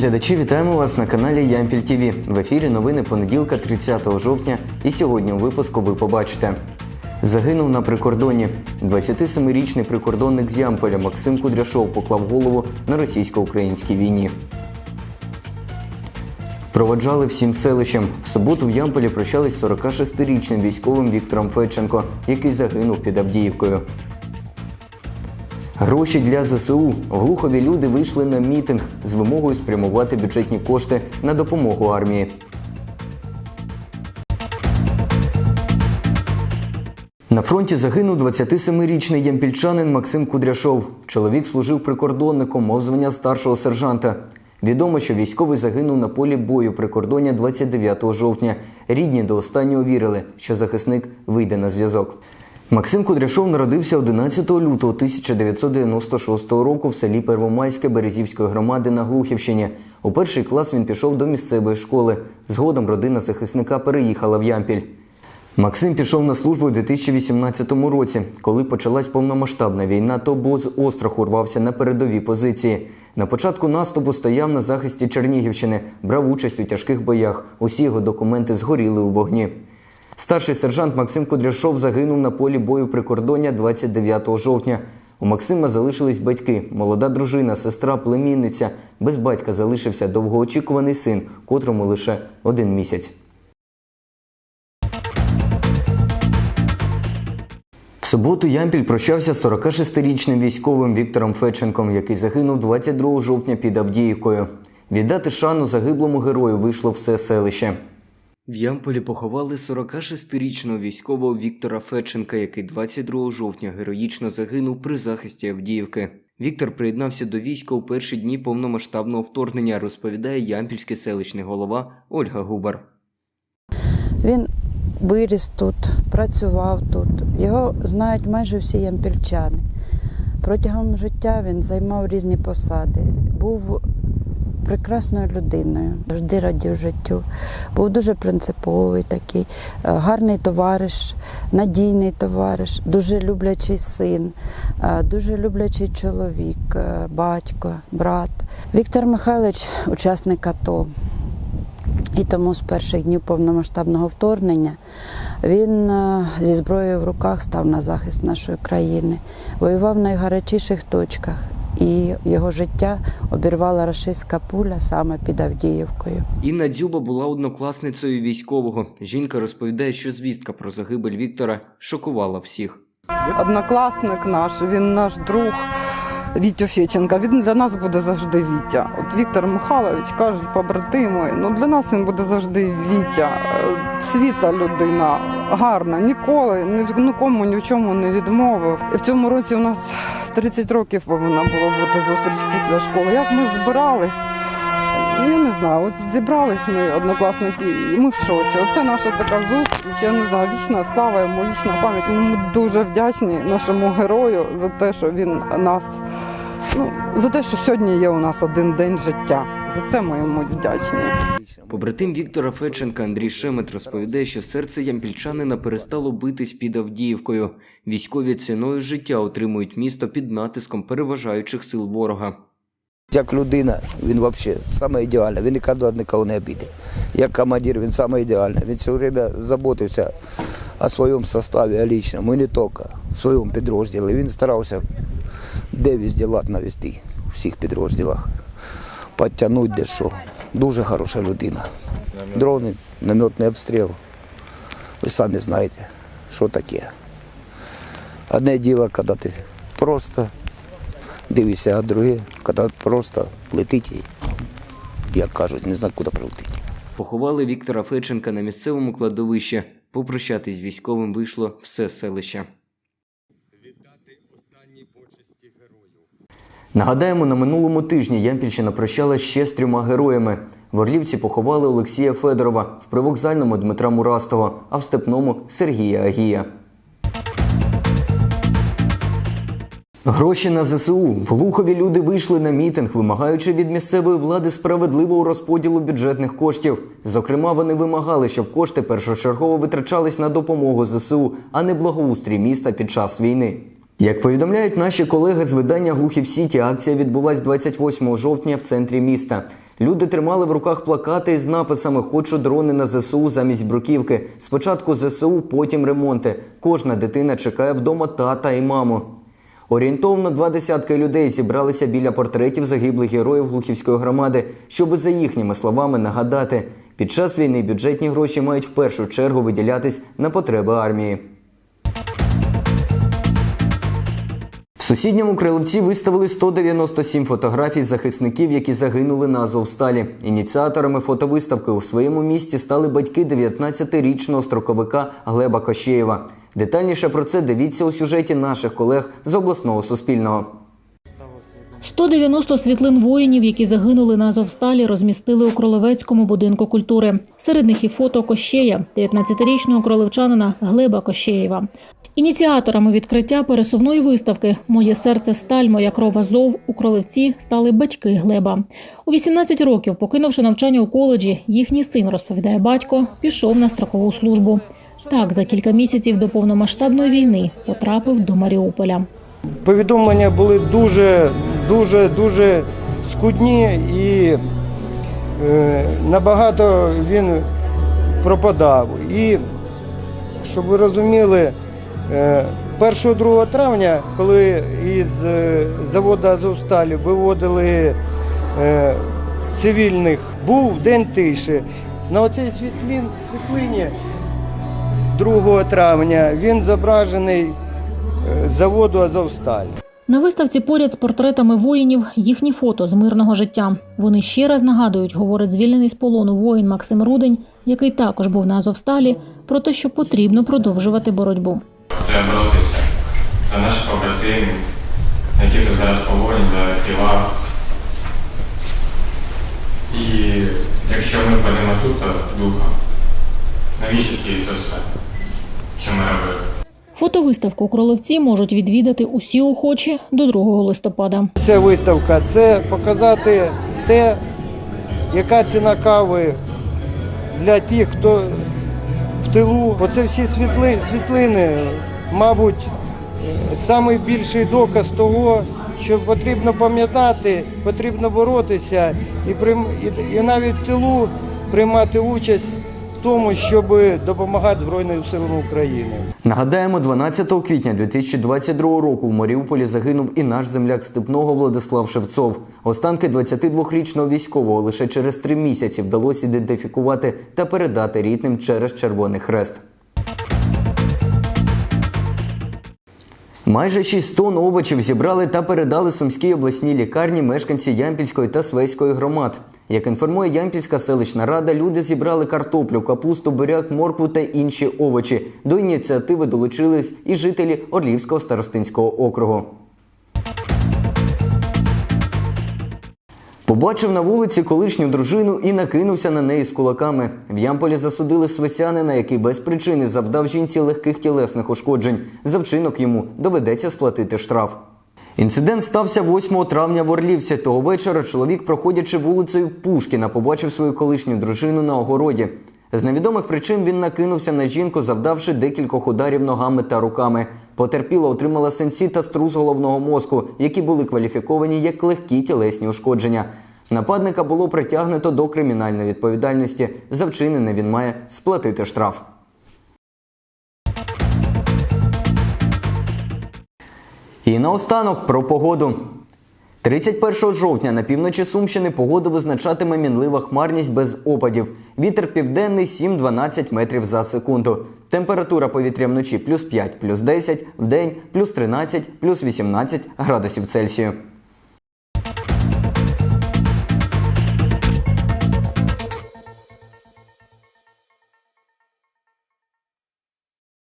глядачі, вітаємо вас на каналі Ямпіль ТВ. В ефірі новини понеділка, 30 жовтня. І сьогодні у випуску ви побачите. Загинув на прикордоні. 27-річний прикордонник з Ямполя Максим Кудряшов поклав голову на російсько-українській війні. Проводжали всім селищем. В суботу в Ямполі прощались з 46-річним військовим Віктором Федченко, який загинув під Авдіївкою. Гроші для ЗСУ. Глухові люди вийшли на мітинг з вимогою спрямувати бюджетні кошти на допомогу армії. На фронті загинув 27-річний ямпільчанин Максим Кудряшов. Чоловік служив прикордонником, мав звання старшого сержанта. Відомо, що військовий загинув на полі бою прикордоння 29 жовтня. Рідні до останнього вірили, що захисник вийде на зв'язок. Максим Кудряшов народився 11 лютого 1996 року в селі Первомайське Березівської громади на Глухівщині. У перший клас він пішов до місцевої школи. Згодом родина захисника переїхала в Ямпіль. Максим пішов на службу в 2018 році. Коли почалась повномасштабна війна, то боз остраху рвався на передові позиції. На початку наступу стояв на захисті Чернігівщини, брав участь у тяжких боях. Усі його документи згоріли у вогні. Старший сержант Максим Кудряшов загинув на полі бою прикордоння 29 жовтня. У Максима залишились батьки, молода дружина, сестра, племінниця. Без батька залишився довгоочікуваний син, котрому лише один місяць. В суботу Ямпіль прощався з 46-річним військовим Віктором Федченком, який загинув 22 жовтня під Авдіївкою. Віддати шану загиблому герою вийшло все селище. В Ямполі поховали 46-річного військового Віктора Федченка, який 22 жовтня героїчно загинув при захисті Авдіївки. Віктор приєднався до війська у перші дні повномасштабного вторгнення, розповідає ямпільський селищний голова Ольга Губар. Він виріс тут, працював тут. Його знають майже всі ямпільчани. Протягом життя він займав різні посади, був прекрасною людиною, завжди радів життю. Був дуже принциповий такий, е, гарний товариш, надійний товариш, дуже люблячий син, е, дуже люблячий чоловік, е, батько, брат. Віктор Михайлович, учасник АТО. І тому з перших днів повномасштабного вторгнення він зі зброєю в руках став на захист нашої країни, воював в найгарячіших точках, і його життя обірвала рашистська пуля саме під Авдіївкою. Інна Дзюба була однокласницею військового. Жінка розповідає, що звістка про загибель Віктора шокувала всіх. Однокласник наш, він наш друг. Вітю Феченка, він для нас буде завжди Вітя. От Віктор Михайлович кажуть, побратими, ну для нас він буде завжди Вітя. Світа людина, гарна, ніколи нікому ні в чому не відмовив. І в цьому році у нас 30 років повинна була бути зустріч після школи. Як ми збирались? Я не знаю, от зібрались ми однокласники, і ми в шоці. Оце наша така зустріч. Я не знаю, вічна слава йому, вічна пам'ять. Ми дуже вдячні нашому герою за те, що він нас, ну за те, що сьогодні є у нас один день життя. За це ми йому вдячні. Побратим Віктора Федченка Андрій Шемет розповідає, що серце ямпільчанина перестало битись під Авдіївкою. Військові ціною життя отримують місто під натиском переважаючих сил ворога. Як людина, він взагалі саме ідеальний, він ніколи нікого не обідає. Як командир, він саме ідеальний. Він все время заботився о своєму составі, о лічному, і не тільки в своєму підрозділі. Він старався де везде навести, у всіх підрозділах, підтягнути де що. Дуже хороша людина. Дрони, наметний обстріл. Ви самі знаєте, що таке. Одне діло, коли ти просто дивишся, а друге, коли просто летить, як кажуть, не знаю, куди прилетить. Поховали Віктора Федченка на місцевому кладовищі. Попрощатись з військовим вийшло все селище. Нагадаємо, на минулому тижні Ямпільщина прощала ще з трьома героями. В Орлівці поховали Олексія Федорова, в привокзальному Дмитра Мурастова, а в степному Сергія Агія. Гроші на ЗСУ. В Глухові люди вийшли на мітинг, вимагаючи від місцевої влади справедливого розподілу бюджетних коштів. Зокрема, вони вимагали, щоб кошти першочергово витрачались на допомогу ЗСУ, а не благоустрій міста під час війни. Як повідомляють наші колеги з видання Глухів Сіті, акція відбулась 28 жовтня в центрі міста. Люди тримали в руках плакати із написами Хочу дрони на ЗСУ замість бруківки. Спочатку ЗСУ, потім ремонти. Кожна дитина чекає вдома тата і маму. Орієнтовно два десятки людей зібралися біля портретів загиблих героїв Глухівської громади, щоби за їхніми словами нагадати, під час війни бюджетні гроші мають в першу чергу виділятись на потреби армії. Сусідньому Криловці виставили 197 фотографій захисників, які загинули на Азовсталі. Ініціаторами фотовиставки у своєму місті стали батьки 19-річного строковика Глеба Кощеєва. Детальніше про це дивіться у сюжеті наших колег з обласного суспільного. 190 світлин воїнів, які загинули на Азовсталі, розмістили у Кролевецькому будинку культури. Серед них і фото Кощея, 19-річного кролевчанина Глеба Кощеєва. Ініціаторами відкриття пересувної виставки Моє серце сталь, моя кров Азов у Кролевці стали батьки Глеба. У 18 років, покинувши навчання у коледжі, їхній син, розповідає батько, пішов на строкову службу. Так, за кілька місяців до повномасштабної війни потрапив до Маріуполя. повідомлення були дуже, дуже, дуже скудні і е, набагато він пропадав. І щоб ви розуміли, е, 1-2 травня, коли із е, заводу Азовсталі виводили е, цивільних, був день тиші. На оцій світлині 2 травня він зображений е, з заводу Азовсталь. На виставці поряд з портретами воїнів їхні фото з мирного життя. Вони ще раз нагадують, говорить звільнений з полону воїн Максим Рудень, який також був на Азовсталі, про те, що потрібно продовжувати боротьбу. Треба боротися за наших побратимів, які тут зараз поволі, за тіла. І якщо ми падемо тут, то духа. Навіщо тільки це все? Фотовиставку у Кролевці можуть відвідати усі охочі до 2 листопада. Ця виставка це показати те, яка ціна кави для тих, хто в тилу. Оце всі світли, світлини, мабуть, найбільший доказ того, що потрібно пам'ятати, потрібно боротися і, навіть в тилу приймати участь тому, щоб допомагати Збройним силам України. Нагадаємо, 12 квітня 2022 року в Маріуполі загинув і наш земляк степного Владислав Шевцов. Останки 22-річного військового лише через три місяці вдалося ідентифікувати та передати рідним через Червоний Хрест. Майже 6 тонн овочів зібрали та передали Сумській обласній лікарні мешканці Ямпільської та Свейської громад. Як інформує Ямпільська селищна рада, люди зібрали картоплю, капусту, буряк, моркву та інші овочі. До ініціативи долучились і жителі Орлівського старостинського округу. Побачив на вулиці колишню дружину і накинувся на неї з кулаками. В Ямполі засудили свисянина, який без причини завдав жінці легких тілесних ушкоджень. За вчинок йому доведеться сплатити штраф. Інцидент стався 8 травня в Орлівці. Того вечора чоловік, проходячи вулицею Пушкіна, побачив свою колишню дружину на огороді. З невідомих причин він накинувся на жінку, завдавши декількох ударів ногами та руками. Потерпіла отримала сенсі та струс головного мозку, які були кваліфіковані як легкі тілесні ушкодження. Нападника було притягнуто до кримінальної відповідальності. За вчинене він має сплатити штраф. І наостанок про погоду. 31 жовтня на півночі Сумщини погоду визначатиме мінлива хмарність без опадів. Вітер південний 7-12 метрів за секунду. Температура повітря вночі плюс 5, плюс 10, вдень плюс 13, плюс 18 градусів Цельсію.